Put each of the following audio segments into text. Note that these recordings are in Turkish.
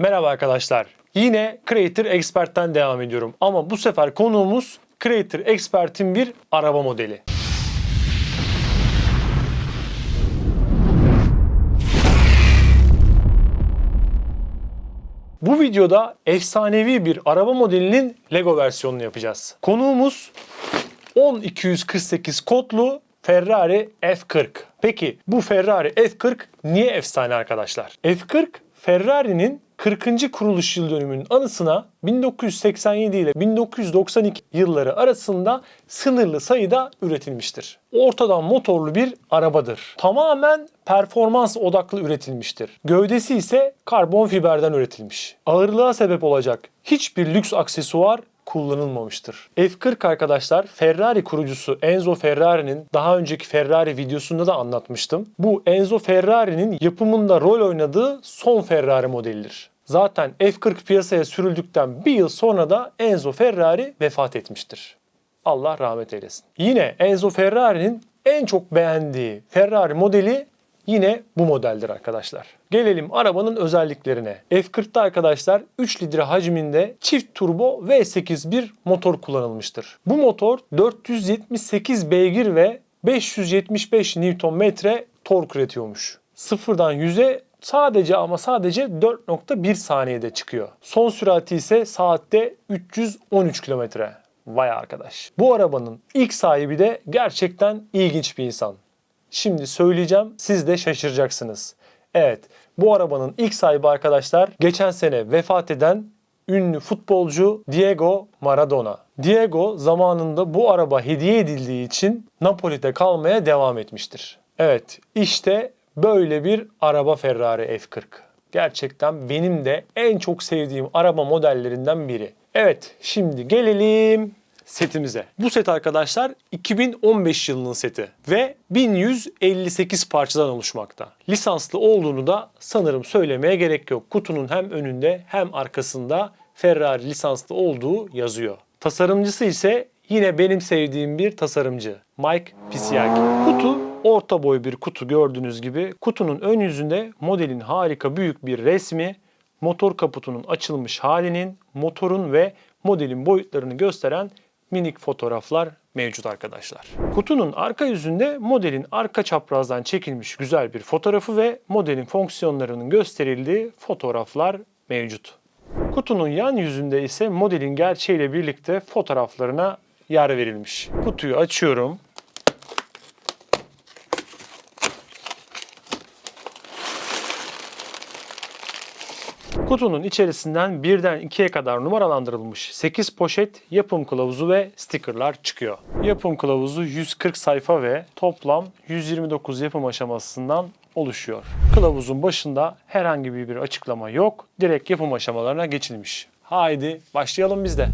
Merhaba arkadaşlar. Yine Creator Expert'ten devam ediyorum. Ama bu sefer konuğumuz Creator Expert'in bir araba modeli. Bu videoda efsanevi bir araba modelinin Lego versiyonunu yapacağız. Konuğumuz 10248 kodlu Ferrari F40. Peki bu Ferrari F40 niye efsane arkadaşlar? F40 Ferrari'nin 40. kuruluş yıl dönümünün anısına 1987 ile 1992 yılları arasında sınırlı sayıda üretilmiştir. Ortadan motorlu bir arabadır. Tamamen performans odaklı üretilmiştir. Gövdesi ise karbon fiberden üretilmiş. Ağırlığa sebep olacak hiçbir lüks aksesuar kullanılmamıştır. F40 arkadaşlar Ferrari kurucusu Enzo Ferrari'nin daha önceki Ferrari videosunda da anlatmıştım. Bu Enzo Ferrari'nin yapımında rol oynadığı son Ferrari modelidir. Zaten F40 piyasaya sürüldükten bir yıl sonra da Enzo Ferrari vefat etmiştir. Allah rahmet eylesin. Yine Enzo Ferrari'nin en çok beğendiği Ferrari modeli yine bu modeldir arkadaşlar. Gelelim arabanın özelliklerine. F40'ta arkadaşlar 3 litre hacminde çift turbo V8 bir motor kullanılmıştır. Bu motor 478 beygir ve 575 Nm tork üretiyormuş. Sıfırdan 100'e sadece ama sadece 4.1 saniyede çıkıyor. Son sürati ise saatte 313 kilometre. Vay arkadaş. Bu arabanın ilk sahibi de gerçekten ilginç bir insan. Şimdi söyleyeceğim siz de şaşıracaksınız. Evet bu arabanın ilk sahibi arkadaşlar geçen sene vefat eden ünlü futbolcu Diego Maradona. Diego zamanında bu araba hediye edildiği için Napoli'de kalmaya devam etmiştir. Evet işte böyle bir araba Ferrari F40. Gerçekten benim de en çok sevdiğim araba modellerinden biri. Evet şimdi gelelim setimize. Bu set arkadaşlar 2015 yılının seti ve 1158 parçadan oluşmakta. Lisanslı olduğunu da sanırım söylemeye gerek yok. Kutunun hem önünde hem arkasında Ferrari lisanslı olduğu yazıyor. Tasarımcısı ise yine benim sevdiğim bir tasarımcı. Mike Pisiaki. Kutu orta boy bir kutu gördüğünüz gibi. Kutunun ön yüzünde modelin harika büyük bir resmi, motor kaputunun açılmış halinin, motorun ve modelin boyutlarını gösteren minik fotoğraflar mevcut arkadaşlar. Kutunun arka yüzünde modelin arka çaprazdan çekilmiş güzel bir fotoğrafı ve modelin fonksiyonlarının gösterildiği fotoğraflar mevcut. Kutunun yan yüzünde ise modelin gerçeğiyle birlikte fotoğraflarına yer verilmiş. Kutuyu açıyorum. Kutunun içerisinden birden ikiye kadar numaralandırılmış 8 poşet yapım kılavuzu ve stickerlar çıkıyor. Yapım kılavuzu 140 sayfa ve toplam 129 yapım aşamasından oluşuyor. Kılavuzun başında herhangi bir açıklama yok. Direkt yapım aşamalarına geçilmiş. Haydi başlayalım biz de.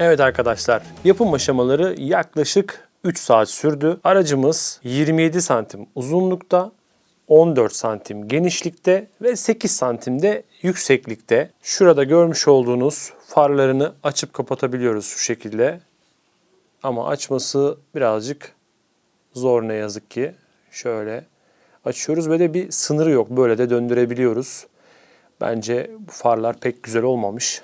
Evet arkadaşlar yapım aşamaları yaklaşık 3 saat sürdü. Aracımız 27 santim uzunlukta, 14 santim genişlikte ve 8 santimde yükseklikte. Şurada görmüş olduğunuz farlarını açıp kapatabiliyoruz şu şekilde. Ama açması birazcık zor ne yazık ki. Şöyle açıyoruz ve de bir sınırı yok. Böyle de döndürebiliyoruz. Bence bu farlar pek güzel olmamış.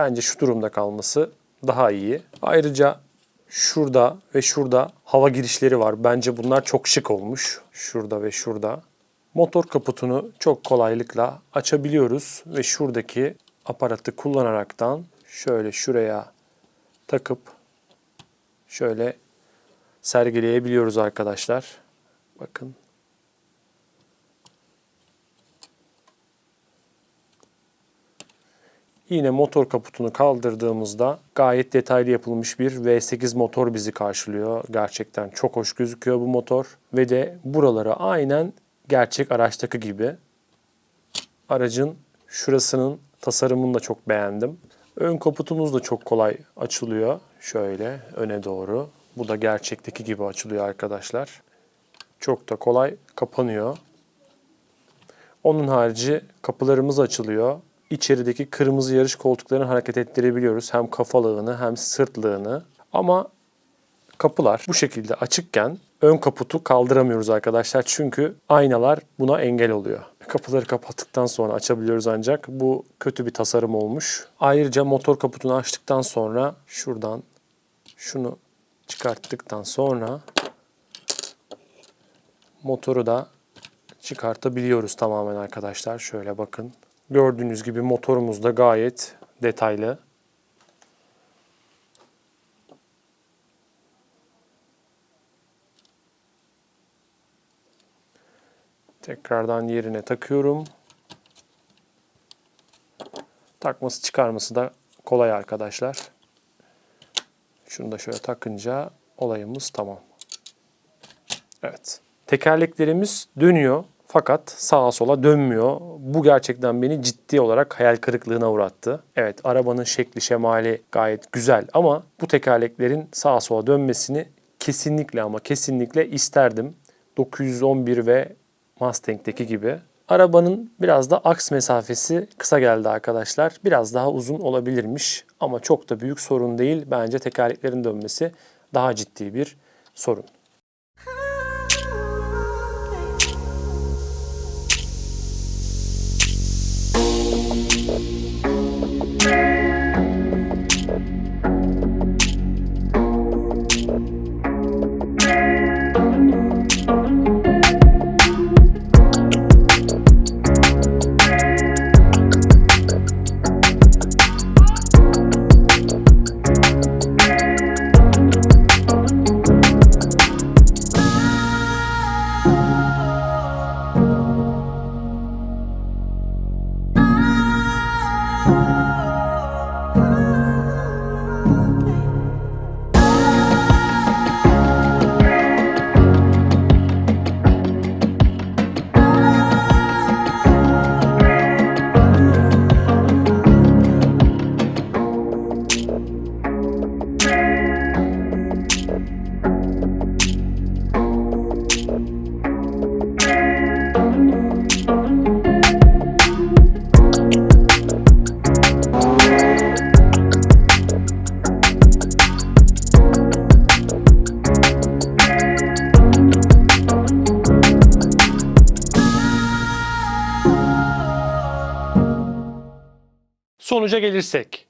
Bence şu durumda kalması daha iyi. Ayrıca şurada ve şurada hava girişleri var. Bence bunlar çok şık olmuş. Şurada ve şurada. Motor kaputunu çok kolaylıkla açabiliyoruz ve şuradaki aparatı kullanaraktan şöyle şuraya takıp şöyle sergileyebiliyoruz arkadaşlar. Bakın. Yine motor kaputunu kaldırdığımızda gayet detaylı yapılmış bir V8 motor bizi karşılıyor. Gerçekten çok hoş gözüküyor bu motor. Ve de buraları aynen gerçek araçtaki gibi. Aracın şurasının tasarımını da çok beğendim. Ön kaputumuz da çok kolay açılıyor. Şöyle öne doğru. Bu da gerçekteki gibi açılıyor arkadaşlar. Çok da kolay kapanıyor. Onun harici kapılarımız açılıyor. İçerideki kırmızı yarış koltuklarını hareket ettirebiliyoruz. Hem kafalığını hem sırtlığını. Ama kapılar bu şekilde açıkken ön kaputu kaldıramıyoruz arkadaşlar. Çünkü aynalar buna engel oluyor. Kapıları kapattıktan sonra açabiliyoruz ancak bu kötü bir tasarım olmuş. Ayrıca motor kaputunu açtıktan sonra şuradan şunu çıkarttıktan sonra motoru da çıkartabiliyoruz tamamen arkadaşlar. Şöyle bakın. Gördüğünüz gibi motorumuz da gayet detaylı. Tekrardan yerine takıyorum. Takması çıkarması da kolay arkadaşlar. Şunu da şöyle takınca olayımız tamam. Evet. Tekerleklerimiz dönüyor fakat sağa sola dönmüyor. Bu gerçekten beni ciddi olarak hayal kırıklığına uğrattı. Evet arabanın şekli şemali gayet güzel ama bu tekerleklerin sağa sola dönmesini kesinlikle ama kesinlikle isterdim. 911 ve Mustang'teki gibi. Arabanın biraz da aks mesafesi kısa geldi arkadaşlar. Biraz daha uzun olabilirmiş ama çok da büyük sorun değil. Bence tekerleklerin dönmesi daha ciddi bir sorun. Sonuca gelirsek,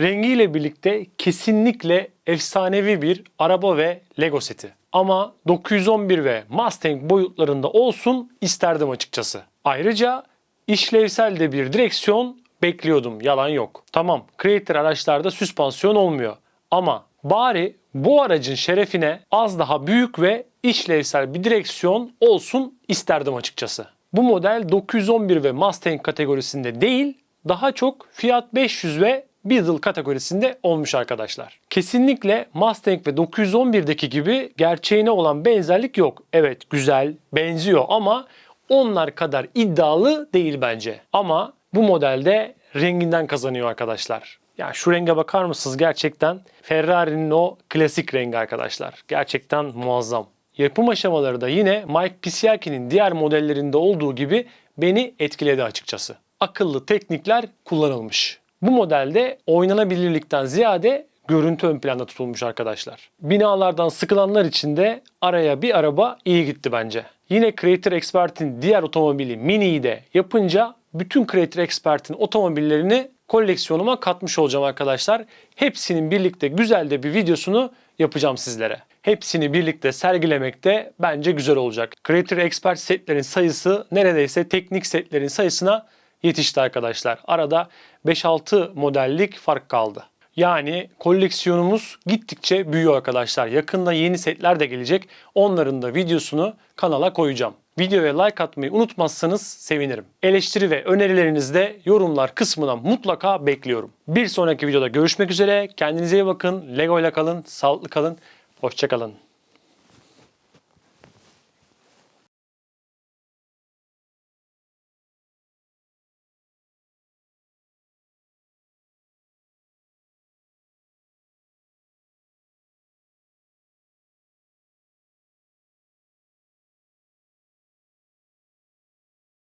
rengiyle birlikte kesinlikle efsanevi bir araba ve Lego seti. Ama 911 ve Mustang boyutlarında olsun isterdim açıkçası. Ayrıca işlevsel de bir direksiyon bekliyordum. Yalan yok. Tamam, Creator araçlarda süspansiyon olmuyor. Ama bari bu aracın şerefine az daha büyük ve işlevsel bir direksiyon olsun isterdim açıkçası. Bu model 911 ve Mustang kategorisinde değil, daha çok Fiat 500 ve Beetle kategorisinde olmuş arkadaşlar. Kesinlikle Mustang ve 911'deki gibi gerçeğine olan benzerlik yok. Evet güzel, benziyor ama onlar kadar iddialı değil bence. Ama bu modelde renginden kazanıyor arkadaşlar. Ya şu renge bakar mısınız? Gerçekten Ferrari'nin o klasik rengi arkadaşlar. Gerçekten muazzam. Yapım aşamaları da yine Mike Pisiaki'nin diğer modellerinde olduğu gibi beni etkiledi açıkçası. Akıllı teknikler kullanılmış. Bu modelde oynanabilirlikten ziyade görüntü ön planda tutulmuş arkadaşlar. Binalardan sıkılanlar için de araya bir araba iyi gitti bence. Yine Creator Expert'in diğer otomobili Mini'yi de yapınca bütün Creator Expert'in otomobillerini koleksiyonuma katmış olacağım arkadaşlar. Hepsinin birlikte güzel de bir videosunu yapacağım sizlere. Hepsini birlikte sergilemekte bence güzel olacak. Creator Expert setlerin sayısı neredeyse teknik setlerin sayısına yetişti arkadaşlar. Arada 5-6 modellik fark kaldı. Yani koleksiyonumuz gittikçe büyüyor arkadaşlar. Yakında yeni setler de gelecek. Onların da videosunu kanala koyacağım. Videoya like atmayı unutmazsanız sevinirim. Eleştiri ve önerilerinizi de yorumlar kısmına mutlaka bekliyorum. Bir sonraki videoda görüşmek üzere. Kendinize iyi bakın. Lego ile kalın, sağlıklı kalın. Hoşçakalın.